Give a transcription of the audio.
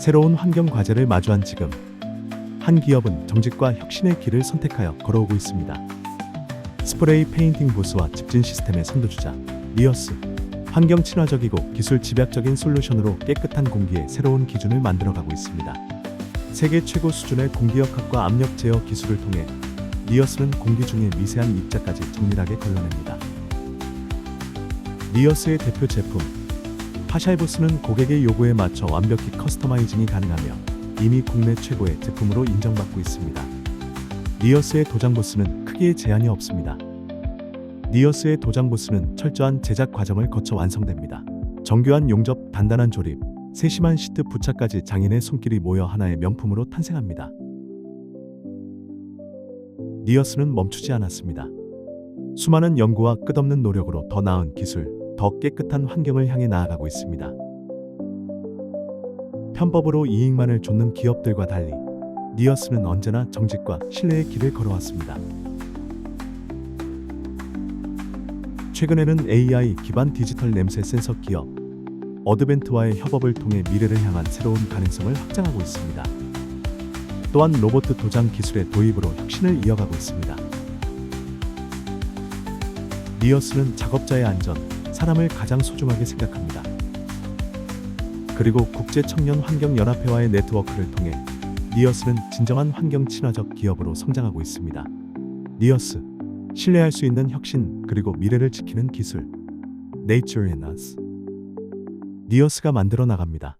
새로운 환경 과제를 마주한 지금 한 기업은 정직과 혁신의 길을 선택하여 걸어오고 있습니다. 스프레이 페인팅 보스와 집진 시스템의 선두주자 리어스 환경 친화적이고 기술 집약적인 솔루션으로 깨끗한 공기의 새로운 기준을 만들어가고 있습니다. 세계 최고 수준의 공기역학과 압력 제어 기술을 통해 리어스는 공기 중의 미세한 입자까지 정밀하게 걸러냅니다. 리어스의 대표 제품 파샬보스는 고객의 요구에 맞춰 완벽히 커스터마이징이 가능하며 이미 국내 최고의 제품으로 인정받고 있습니다. 리어스의 도장보스는 크기에 제한이 없습니다. 리어스의 도장보스는 철저한 제작 과정을 거쳐 완성됩니다. 정교한 용접, 단단한 조립, 세심한 시트 부착까지 장인의 손길이 모여 하나의 명품으로 탄생합니다. 리어스는 멈추지 않았습니다. 수많은 연구와 끝없는 노력으로 더 나은 기술, 더 깨끗한 환경을 향해 나아가고 있습니다. 편법으로 이익만을 좇는 기업들과 달리 리어스는 언제나 정직과 신뢰의 길을 걸어왔습니다. 최근에는 AI 기반 디지털 냄새 센서 기업 어드벤트와의 협업을 통해 미래를 향한 새로운 가능성을 확장하고 있습니다. 또한 로봇 도장 기술의 도입으로 혁신을 이어가고 있습니다. 리어스는 작업자의 안전, 사람을 가장 소중하게 생각합니다. 그리고 국제 청년 환경 연합회와의 네트워크를 통해 리어스는 진정한 환경 친화적 기업으로 성장하고 있습니다. 리어스 신뢰할 수 있는 혁신 그리고 미래를 지키는 기술 Nature in Us 리어스가 만들어 나갑니다.